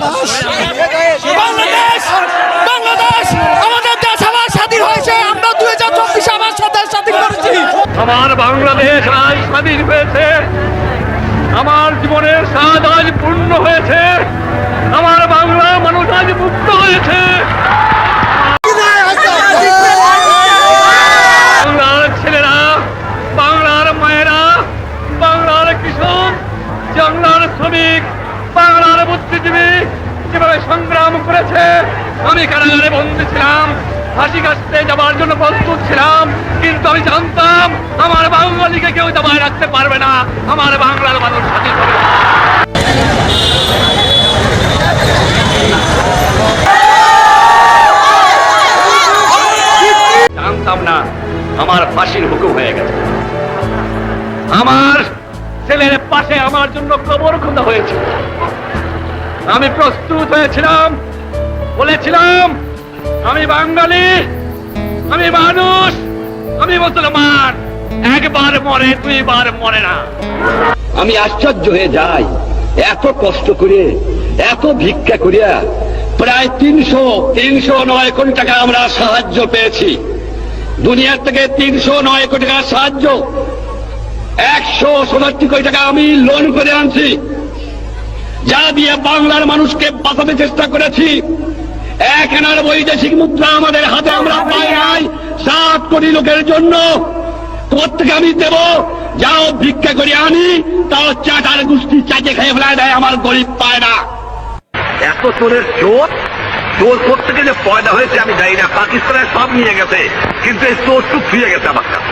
বাংলাদেশ! বাংলাদেশ! আমাদের দেশ আবার স্বাধীন হয়েছে। আমরা দুই হাজার চব্বিশে আবার স্বাধীন স্বাধীন করেছি। আমার বাংলাদেশ আজ স্বাধীন হয়েছে। আমার জীবনের স্বাদ আজ পূর্ণ হয়েছে। আমার বাংলা মানুষ আজ মুক্ত হয়েছে। বাংলার ছেলেরা, বাংলার মায়েরা, বাংলার কৃষক বাংলার শ্রমিক বাংলার বুদ্ধিজীবী যেভাবে সংগ্রাম করেছে, আমি কারাগারে বন্দী ছিলাম, ফাঁসি কাটতে যাবার জন্য প্রস্তুত ছিলাম, কিন্তু আমি জানতাম আমার বাঙালিকে কেউ দাবায় রাখতে পারবে না, আমার বাংলার মানুষ স্বাধীন হবে। জানতাম না আমার ফাঁসির হুকুম হয়ে গেছে। আমার ছেলের পাশে আমার জন্য কবর খোঁজা হয়েছে। আমি প্রস্তুত হয়েছিলাম, বলেছিলাম, আমি বাঙালি, আমি মানুষ, আমি মুসলমান। একবার মরে, দুইবার মরে না। আমি আশ্চর্য হয়ে যাই, এত কষ্ট করে, এত ভিক্ষা করিয়া প্রায় তিনশো তিনশো নয় কোটি টাকা আমরা সাহায্য পেয়েছি। দুনিয়ার থেকে তিনশো নয় কোটি টাকা সাহায্য, একশো ষোলোটি কোটি টাকা আমি লোন করে আনছি। যা দিয়ে বাংলার মানুষকে বাঁচাতে চেষ্টা করেছি, এক এনার বৈদেশিক মুদ্রা আমাদের হাতে আমরা পাই নাই, সাত কোটি লোকের জন্য। থেকে আমি দেব? যাও ভিক্ষা করে আনি তাও চাটার গোষ্ঠী চাটে খেয়ে ফেলায় দেয়, আমার গরিব পায় না। এত চোরের চোর? চোর থেকে যে পয়দা হয়েছে আমি জানি না, পাকিস্তানের সব নিয়ে গেছে, কিন্তু এই চোর টুক ফিরে গেছে আমার কাছে।